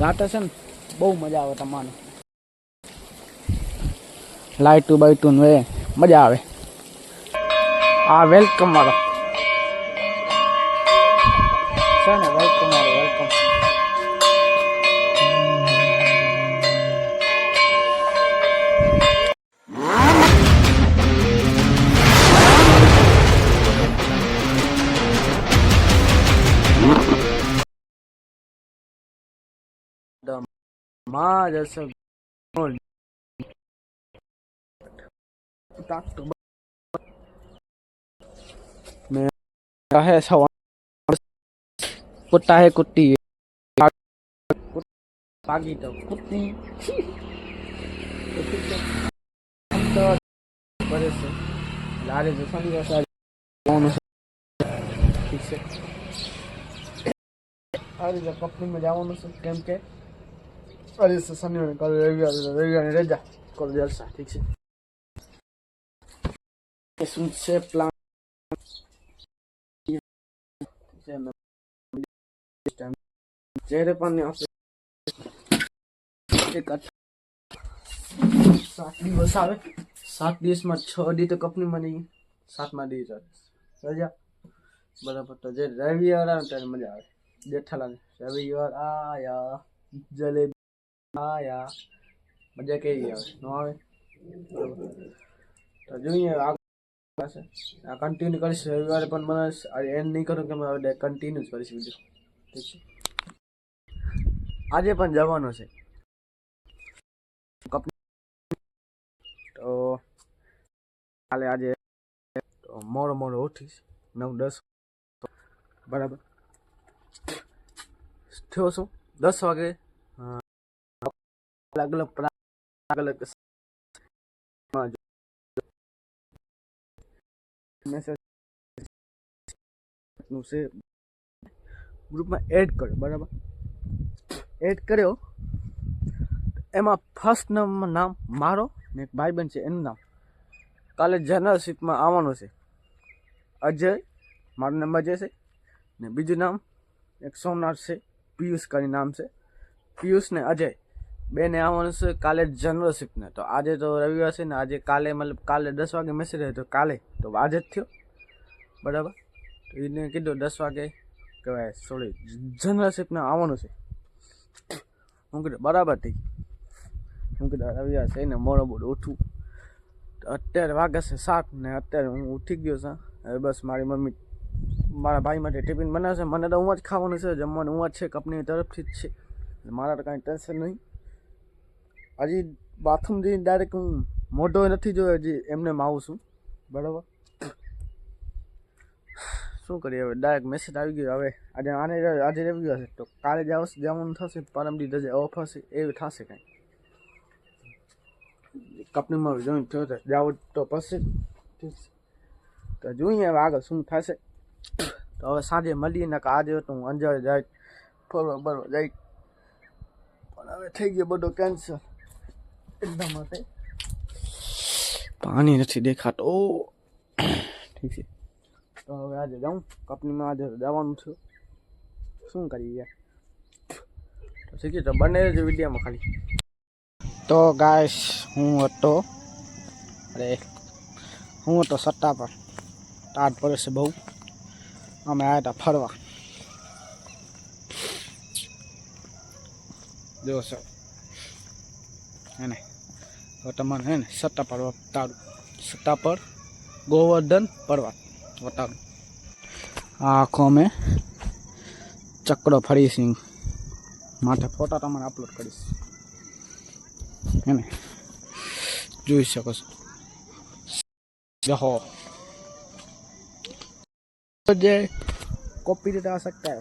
રાતે છે ને બહુ મજા આવે તમારે. લાઇટું બાઇટું ને એ મજા આવે. આ વેલકમ વાળો. છે ને વેલકમ વાળો વેલકમ mud as a क्या है कुत्ता है, कुत्ती है। तो कुत्ती। बड़े से। लारे कौन ठीक से। अरे जब कपड़े में जाओ ना सब कैम के। કે અરે છે શનિવારે કાલે રવિવારે રવિવારે રજા કરો જલસા ઠીક છે એ શું છે પ્લાન જ્યારે પણ આપણે એક અઠ- સાત દિવસ આવે સાત દિવસમાં છ દી તો કંપનીમાં નહીં સાતમા દિવસ આવે રજા બરાબર તો જે રવિવાર આવે ને ત્યારે મજા આવે જેઠાલાલ રવિવાર આયા જલેબી આયા મજા કેવી આવે ન આવે? તો જોઈએ પાસે આ કન્ટિન્યુ કરીશ, રવિવારે પણ મને એન્ડ નહીં કરું કે હવે કન્ટિન્યુ જ કરીશ વીડિયો ઠીક છે. આજે પણ જવાનો છે. તો કાલે આજે મોડો મોડો ઉઠીશ, નવ, દસ. બરાબર. થયો શું? દસ વાગે અલગ અલગ અલગનું છે ગ્રુપમાં એડ કર્યો, બરાબર? એડ કર્યો. એમાં ફર્સ્ટ નંબર નામ મારો ને એક ભાઈબંધ છે, એનું નામ. કાલે જનરલશીપમાં આવવાનું છે. અજય, મારો નંબર જે છે. ને બીજું નામ, એક સોમનાથ છે, પિયુષ કરી નામ છે. પિયુષ ને અજય. બેને આવવાનું છે કાલે જનરલશીપને તો આજે તો રવિવાર છે ને, આજે કાલે મતલબ કાલે દસ વાગે મેસેજ આવ્યો તો કાલે, તો આજે જ થયો. બરાબર? તો એને કીધું દસ વાગે કહેવાય સોરી જનરલશીપને આવવાનું છે. હું કીધું, બરાબર થઈ. હું કીધું રવિવાર છે ને, મોડો મોડો ઉઠું. અત્યારે વાગે છે સાત ને અત્યારે હું ઉઠી ગયો છું. હવે બસ મારી મમ્મી, મારા ભાઈ માટે ટિફિન બનાવશે. મને તો હું જ ખાવાનું છે, જમવાનું હું જ છે કંપની તરફથી જ છે. મારા તો કાંઈ ટેન્શન નહીં. હજી બાથરૂમ જઈને ડાયરેક્ટ હું મોઢો નથી જોયો, હજી એમને આવું છું. બરાબર? શું કરીએ હવે? ડાયરેક્ટ મેસેજ આવી ગયો. હવે આજે આને આજે આવી ગયો હશે તો કાલે જાવ જવાનું થશે પરમદી રજા ઓફ હશે, એવું થશે કાંઈ. કંપનીમાં જોઈન થયો તો જાવ તો પછી તો જોઈએ હવે આગળ શું થશે. તો હવે સાંજે મળીએ ને આજે તો હું અંજાર જાય, ફરવા બરવા જાય. પણ હવે થઈ ગયો બધો કેન્સર એટલા માટે પાણી નથી દેખાતો ઠીક છે તો હવે આજે જાઉં કંપનીમાં આજે જવાનું છું શું કરીએ તો શીખી તો બને જ વિડીયોમાં ખાલી તો ગાઈસ હું હતો અરે હું હતો સટ્ટા પર ટાટ પડે છે બહુ અમે આવ્યા હતા ફરવા જો સર હે ને હવે તમારે હે ને સત્તા પર વટાડું સત્તા પર ગોવર્ધન પર્વત વટાડું આ આખો અમે ચક્રો ફરીસિંહ માથે ફોટા તમારે અપલોડ કરીશ. હે ને? જોઈ શકો છો. જહો જે કોપી રીતે આ શકતા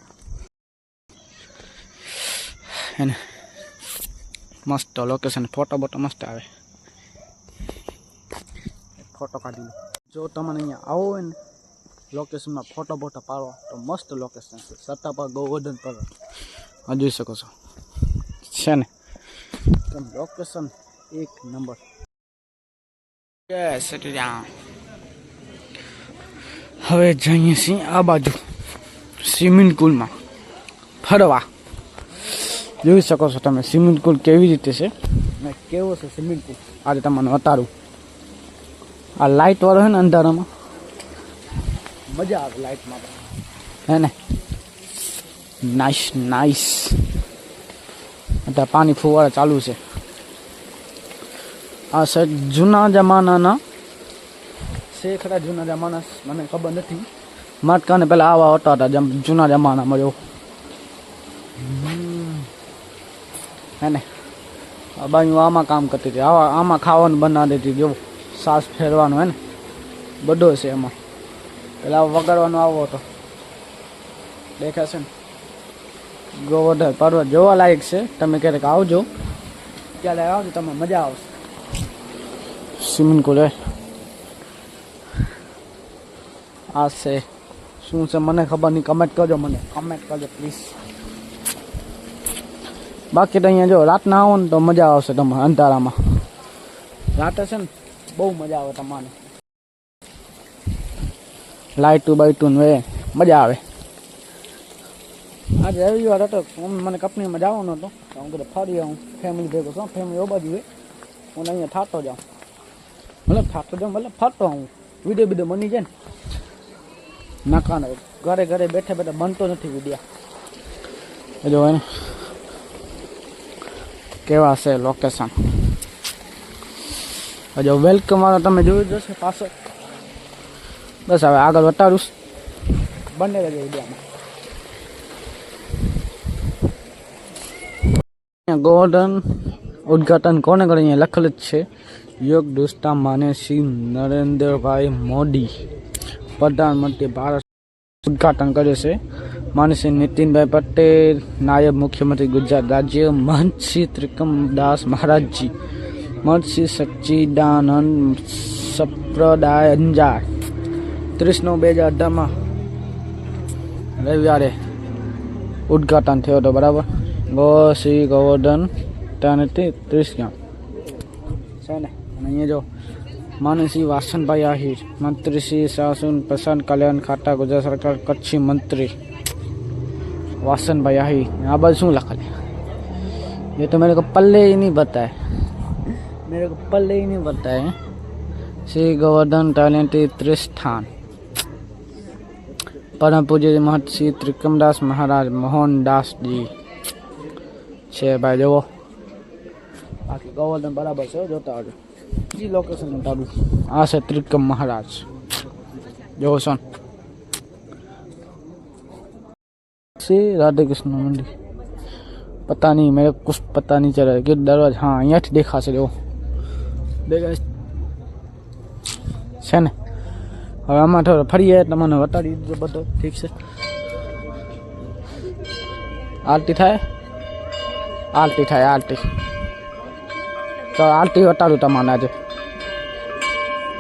હે ને? મસ્ત લોકેશન ફોટો બોટો મસ્ત આવે. ફોટો કાઢી લો જો તમને અહીંયા આવો હોય ને લોકેશનમાં ફોટો બોટો પાડવા તો મસ્ત લોકેશન છે. સત્તા પર ગોવર્ધન પર આ જોઈ શકો છો. છે ને? એકદમ લોકેશન એક નંબર. હવે જઈએ છીએ આ બાજુ સ્વિમિંગ પુલમાં. ફરવા. જોઈ શકો છો તમે સ્વિમિંગ પુલ કેવી રીતે છે? ને કેવો છે સ્વિમિંગ પુલ? આજે તમને બતાડું. આ લાઇટ વાળો છે ને અંધારામાં. મજા આવે લાઇટમાં હે ને? નાઇસ નાઇસ અત્યારે પાણી ફુવારા ચાલુ છે. આ સર જૂના જમાનાના છે ખરા જૂના જમાના મને ખબર નથી. માટકાને પહેલાં આવા હોતા હતા જેમ જૂના જમાનામાં જો હે ને? બાયું આમાં કામ કરતી હતી. આવા આમાં ખાવાનું બનાવી દેતી જો સાસ ફેરવાનું હે ને? બધો છે એમાં. પેલા વગાડવાનો આવો હતો. દેખાશે ને? ગોવર્ધન પર્વત જોવા લાયક છે. તમે ક્યારેક આવજો. ત્યારે આવજો તમે મજા આવશે. સ્વિમિંગ પુલ આ છે. શું છે મને ખબર નહીં. કમેન્ટ કરજો મને. કમેન્ટ કરજો પ્લીઝ બાકી તો અહીંયા જો રાતના આવો ને તો મજા આવશે તમારે અંધારામાં. રાતે છે ને બહુ મજા આવે તમારે. લાઇટું બાઇટું એ, મજા આવે. આજે રવિવાર હતો, હું મને કંપનીમાં જવાનો હતો. તો હું બધે ફરી આવું. ફેમિલી ભેગો છું ફેમિલી ઓ બાજુ હું અહીંયા થાતો જાઉં. મતલબ થાતો જાઉં મતલબ ફરતો આવું. વીડિયો બીડીયો બની જાય ને. નાકા ને ઘરે ઘરે બેઠા બેઠા બનતો નથી વિડીયા. જો એને કેવા છે લોકેશન હજો વેલકમ વાળો તમે જોયું જશે પાછળ બસ હવે આગળ વટાડું. બંને વિડીયામાં ગોર્ડન ઉદ્ઘાટન કોને કરે? અહીંયા લખેલ જ છે, યોગ દોસ્તા માને શ્રી નરેન્દ્રભાઈ મોદી. પ્રધાનમંત્રી ભારત ઉદ્ઘાટન કર્યું છે. માને શ્રી નીતિનભાઈ પટેલ, નાયબ મુખ્યમંત્રી ગુજરાત રાજ્ય મહંત શ્રી ત્રિકમદાસ મહારાજજી. મહંત શ્રી સચ્ચિદાનંદ સંપ્રદાય અંજાર ત્રીસ નવ બે હજાર અઢારમાં રવિવારે ઉદ્ઘાટન થયો હતો બરાબર ગો શ્રી ગોવર્ધન ત્યાંથી ત્રીસ ગામ છે ને અને અહીંયા જો માનસી વાસણભાઈ આહિર મંત્રી શ્રી શાસન પ્રશાંત કલ્યાણ ખાતા ગુજરાત સરકાર કચ્છી મંત્રી वासन भाई आही यहाँ पर શું લખा ये तो मेरे को पल्ले ही नहीं पता है मेरे को पल्ले ही नहीं पता है श्री गोवर्धन टैलेंट त्रिस्थान परम पूज्य महत श्री त्रिकमदास महाराज મોહનદાસ જી છે ભાઈ જુઓ બાકી ગોવર્ધન બરાબર છે જોતા આવજો બીજી લોકેશન તારું આ છે ત્રિકમ મહારાજ જોવો છો ને से राधे कृष्ण मंदिर पता नहीं मेरे को कुछ पता नहीं चल रहा है कि दरवाजा हाँ અહીંયાથી દેખાશે જો દેખાય છે ને હવે આમાં થોડો ફરીએ તમને વટાડી દીધો બધો ઠીક છે આરતી થાય આરતી થાય આરતી તો આરતી વટાડું તમારે આજે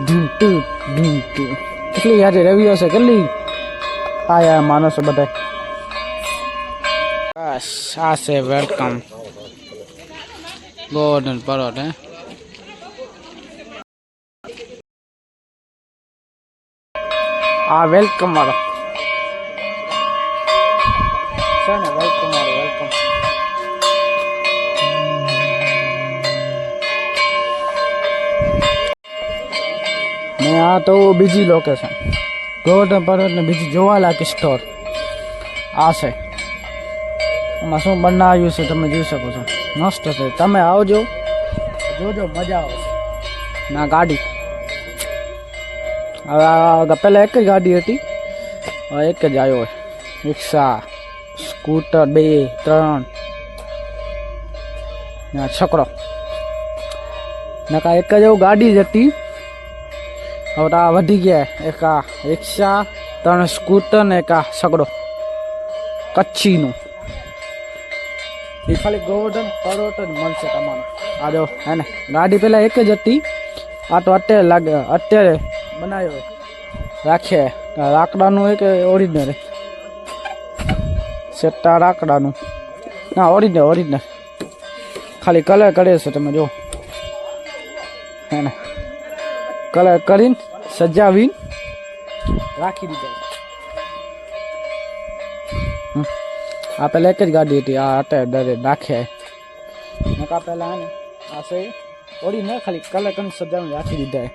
ધૂમ ટુ ધૂમ ટુ કેટલી આજે રવિ હશે કેટલી આયા માણસો બધા બસ આ છે વેલકમ ગોલ્ડન પરોટ હે આ વેલકમ વાળો. છે ને વેલકમ વાળો વેલકમ ને આ તો બીજી લોકેશન ગોવર્ધન પર્વતને બીજી જોવાલાયક સ્ટોર આ છે. આમાં શું બનાવ્યું છે તમે જોઈ શકો છો. મસ્ત છે. તમે આવજો. જોજો, મજા આવશે. ના ગાડી. પહેલાં એક જ ગાડી હતી હવે એક જ આવ્યો હોય રિક્ષા સ્કૂટર બે ત્રણ ના છકડો નકા એક જ એવું ગાડી જ હતી હવે તો આ વધી ગયા એક આ રિક્ષા ત્રણ સ્કૂટર ને એક આ છકડો કચ્છીનું એ ખાલી ગોવર્ધન પરોટ જ મળશે તમારે આ જો હે ને ગાડી પેલા એક જ હતી આ તો અત્યારે લાગે અત્યારે બનાવ્યો રાખે. લાકડાનું હોય કે ઓરિજિનલ સેટા લાકડાનું ના ઓરિજિનલ ઓરિજિનલ ખાલી કલર કરે છે તમે જો હે ને કલર કરીને સજાવીને રાખી દીધો. આ પેલા એક જ ગાડી હતી. આ અત્યારે ડરે નાખે નકા આને આ સહી ઓડી ખાલી કલર કરીને સજાવીને રાખી દીધા.